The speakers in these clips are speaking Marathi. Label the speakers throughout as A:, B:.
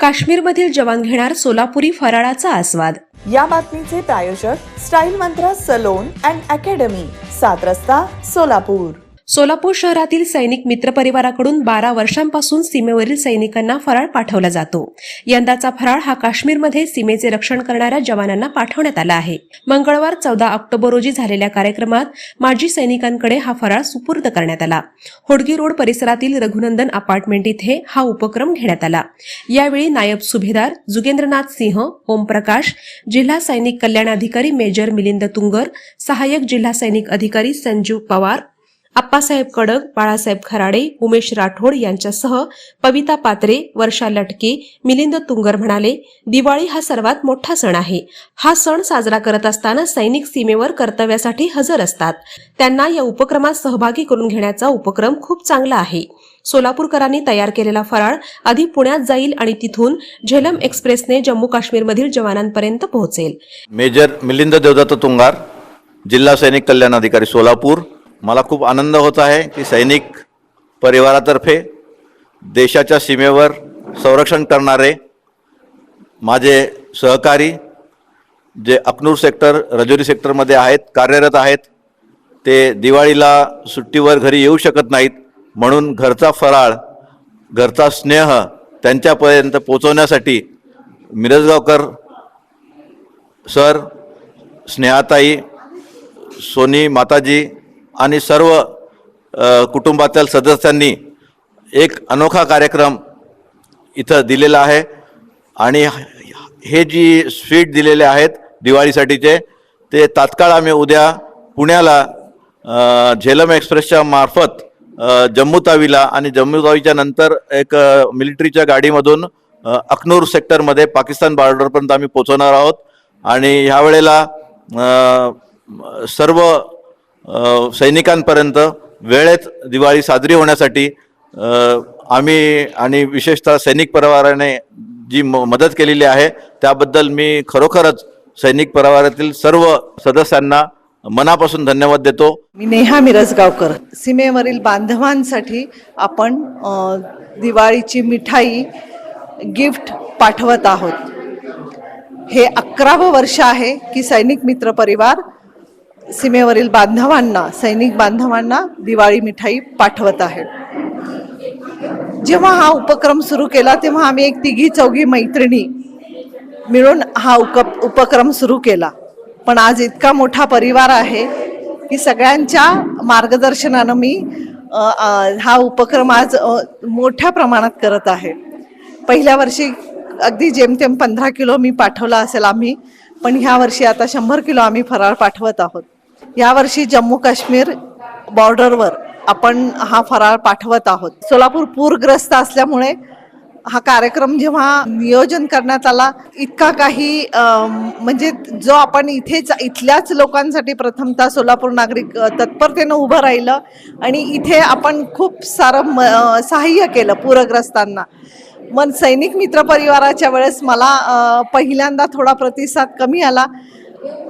A: काश्मीरमधील जवान घेणार सोलापुरी फराळाचा आस्वाद.
B: या बातमीचे प्रायोजक style mantra salon and academy सात रस्ता सोलापूर.
A: सोलापूर शहरातील सैनिक मित्र परिवाराकडून बारा वर्षांपासून सीमेवरील सैनिकांना फराळ पाठवला जातो. यंदाचा फराळ हा काश्मीरमध्ये सीमेचे रक्षण करणाऱ्या जवानांना पाठवण्यात आला आहे. मंगळवार चौदा ऑक्टोबर रोजी झालेल्या कार्यक्रमात माजी सैनिकांकडे हा फराळ सुपूर्द करण्यात आला. होडगी रोड परिसरातील रघुनंदन अपार्टमेंट इथे हा उपक्रम घेण्यात आला. यावेळी नायब सुभेदार जुगेंद्रनाथ सिंह ओमप्रकाश जिल्हा सैनिक कल्याण अधिकारी मेजर मिलिंद तुंगर सहाय्यक जिल्हा सैनिक अधिकारी संजीव पवार आप्पासाहेब कडक बाळासाहेब खराडे उमेश राठोड यांच्यासह पविता पात्रे वर्षा लटके मिलिंद तुंगर म्हणाले दिवाळी हा सर्वात मोठा सण आहे. हा सण साजरा करत असताना सैनिक सीमेवर कर्तव्यासाठी हजर असतात. त्यांना या उपक्रमात सहभागी करून घेण्याचा उपक्रम खूप चांगला आहे. सोलापूरकरांनी तयार केलेला फराळ आधी पुण्यात जाईल आणि तिथून झेलम एक्सप्रेसने जम्मू काश्मीरमधील जवानांपर्यंत पोहोचेल.
C: मेजर मिलिंद देवदत्त तुंगार जिल्हा सैनिक कल्याण अधिकारी सोलापूर मला खूप आनंद होत आहे की सैनिक परिवारातर्फे देशाच्या सीमेवर संरक्षण करणारे माझे सहकारी जे अकनूर सेक्टर रजोरी सेक्टरमध्ये आहेत कार्यरत आहेत ते दिवाळीला सुट्टीवर घरी येऊ शकत नाहीत म्हणून घरचा फराळ घरचा स्नेह त्यांच्यापर्यंत पोचवण्यासाठी मिरजगावकर सर स्नेहाताई सोनी माताजी आणि सर्व कुटुंबातील सदस्यांनी एक अनोखा कार्यक्रम इथं दिलेला आहे. आणि हे जी स्वीट दिलेले आहेत दिवाळीसाठीचे ते तात्काळ आम्ही उद्या पुण्याला झेलम एक्सप्रेसच्या मार्फत जम्मूतावीला आणि जम्मूतावीच्या नंतर एक मिलिटरीच्या गाडीमधून अखनूर सेक्टरमध्ये पाकिस्तान बॉर्डरपर्यंत आम्ही पोचवणार आहोत. आणि ह्या वेळेला सर्व सैनिकांपर्यंत वेळेत दिवाळी साजरी होण्यासाठी आम्ही आणि विशेषतः सैनिक परिवाराने जी म मदत केलेली आहे त्याबद्दल मी खरोखरच सैनिक परिवारातील सर्व सदस्यांना मनापासून धन्यवाद देतो.
D: मी नेहा मिरजगावकर सीमेवरील बांधवांसाठी आपण दिवाळीची मिठाई गिफ्ट पाठवत आहोत. हे अकरावं वर्ष आहे की सैनिक मित्र परिवार सीमेवरील बांधवांना सैनिक बांधवांना दिवाळी मिठाई पाठवत आहे जेव्हा हा उपक्रम सुरू केला तेव्हा आम्ही एक तिघी चौघी मैत्रिणी मिळून हा उक उपक्रम सुरू केला. पण आज इतका मोठा परिवार आहे की सगळ्यांच्या मार्गदर्शनानं मी हा उपक्रम आज मोठ्या प्रमाणात करत आहे. पहिल्या वर्षी अगदी जेमतेम पंधरा किलो मी पाठवला असेल आम्ही पण ह्या वर्षी आता शंभर किलो आम्ही फराळ पाठवत आहोत. यावर्षी जम्मू काश्मीर बॉर्डरवर आपण हा फराळ पाठवत आहोत. सोलापूर पूरग्रस्त असल्यामुळे हा कार्यक्रम जेव्हा नियोजन करण्यात आला इतका काही म्हणजे जो आपण इथेच इथल्याच लोकांसाठी प्रथमतः सोलापूर नागरिक तत्परतेनं उभं राहिलं आणि इथे आपण खूप सारं म सहाय्य केलं पूरग्रस्तांना. मग सैनिक मित्र परिवाराच्या वेळेस मला पहिल्यांदा थोडा प्रतिसाद कमी आला.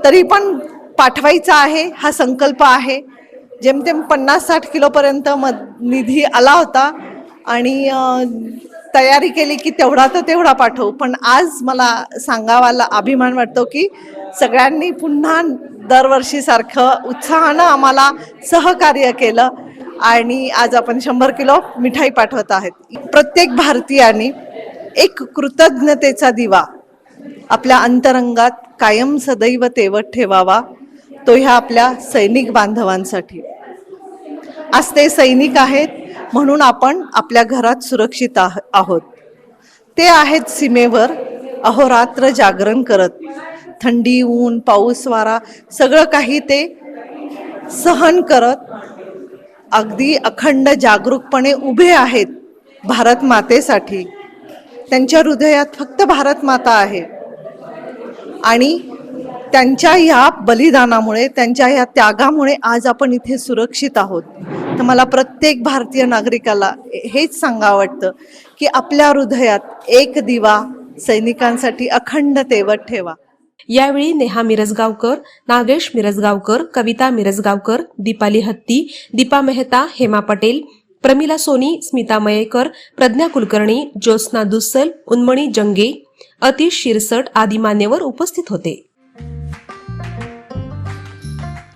D: तरी पण पाठवायचा आहे हा संकल्प आहे. जेमतेम पन्नास साठ किलोपर्यंत मद निधी आला होता आणि तयारी केली की तेवढा तर तेवढा पाठवू. पण आज मला सांगावाला अभिमान वाटतो की सगळ्यांनी पुन्हा दरवर्षीसारखं उत्साहानं आम्हाला सहकार्य केलं आणि आज आपण शंभर किलो मिठाई पाठवत आहेत. प्रत्येक भारतीयाने एक कृतज्ञतेचा दिवा आपल्या अंतरंगात कायम सदैव तेवत ठेवावा. तो ह्या आपल्या सैनिक बांधवांसाठी. आज ते सैनिक आहेत म्हणून आपण आपल्या घरात सुरक्षित आह- आहोत. ते आहेत सीमेवर अहोरात्र जागरण करत. थंडी ऊन पाऊस वारा सगळं काही ते सहन करत. अगदी अखंड जागरूकपणे उभे आहेत भारत मातेसाठी. त्यांच्या हृदयात फक्त भारत माता आहे. आणि त्यांच्या ह्या बलिदानामुळे त्यांच्या ह्या त्यागामुळे आज आपण इथे सुरक्षित आहोत. तर मला प्रत्येक भारतीय नागरिकाला हेच सांगा वाटतं की आपल्या हृदयात एक दिवा सैनिकांसाठी अखंड तेवत ठेवा.
A: यावेळी नेहा मिरजगावकर नागेश मिरजगावकर कविता मिरजगावकर दीपाली हत्ती दीपा मेहता हेमा पटेल प्रमिला सोनी स्मिता मयेकर प्रज्ञा कुलकर्णी ज्योत्स्ना दुस्सल उन्मणी जंगे अतिश शिरसट आदी मान्यवर उपस्थित होते.